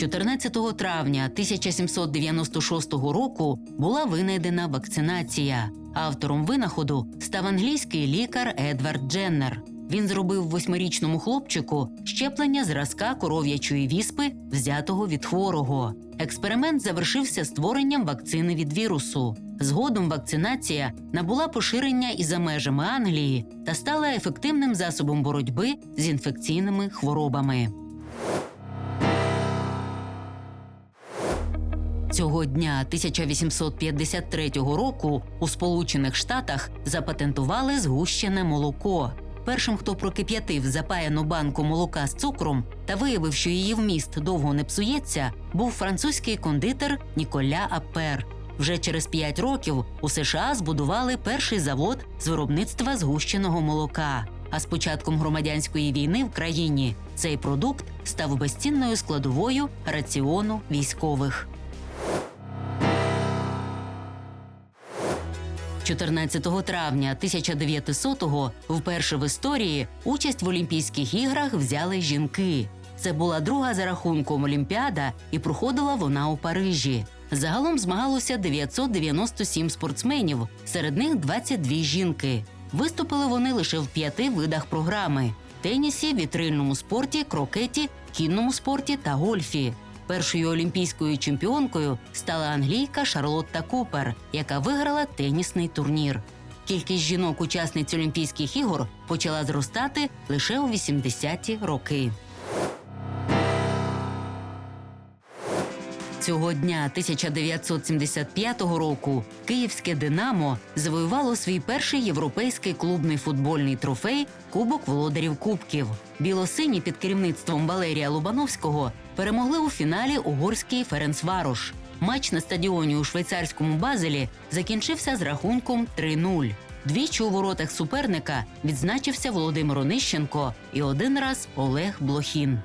14 травня 1796 року була винайдена вакцинація. Автором винаходу став англійський лікар Едвард Дженнер. Він зробив восьмирічному хлопчику щеплення зразка коров'ячої віспи, взятого від хворого. Експеримент завершився створенням вакцини від вірусу. Згодом вакцинація набула поширення і за межами Англії та стала ефективним засобом боротьби з інфекційними хворобами. Цього дня 1853 року у Сполучених Штатах запатентували згущене молоко. Першим, хто прокип'ятив запаяну банку молока з цукром та виявив, що її вміст довго не псується, був французький кондитер Ніколя Апер. Вже через п'ять років у США збудували перший завод з виробництва згущеного молока. А з початком громадянської війни в країні цей продукт став безцінною складовою раціону військових. 14 травня 1900-го вперше в історії участь в Олімпійських іграх взяли жінки. Це була друга за рахунком Олімпіада, і проходила вона у Парижі. Загалом змагалося 997 спортсменів, серед них 22 жінки. Виступили вони лише в п'яти видах програми: тенісі, вітрильному спорті, крокеті, кінному спорті та гольфі. Першою олімпійською чемпіонкою стала англійка Шарлотта Купер, яка виграла тенісний турнір. Кількість жінок-учасниць Олімпійських ігор почала зростати лише у 80-ті роки. Цього дня 1975 року київське Динамо завоювало свій перший європейський клубний футбольний трофей Кубок володарів Кубків. Білосині під керівництвом Валерія Лобановського перемогли у фіналі угорський Ференцварош. Матч на стадіоні у швейцарському Базелі закінчився з рахунком 3-0. Двічі у воротах суперника відзначився Володимир Онищенко і один раз Олег Блохін.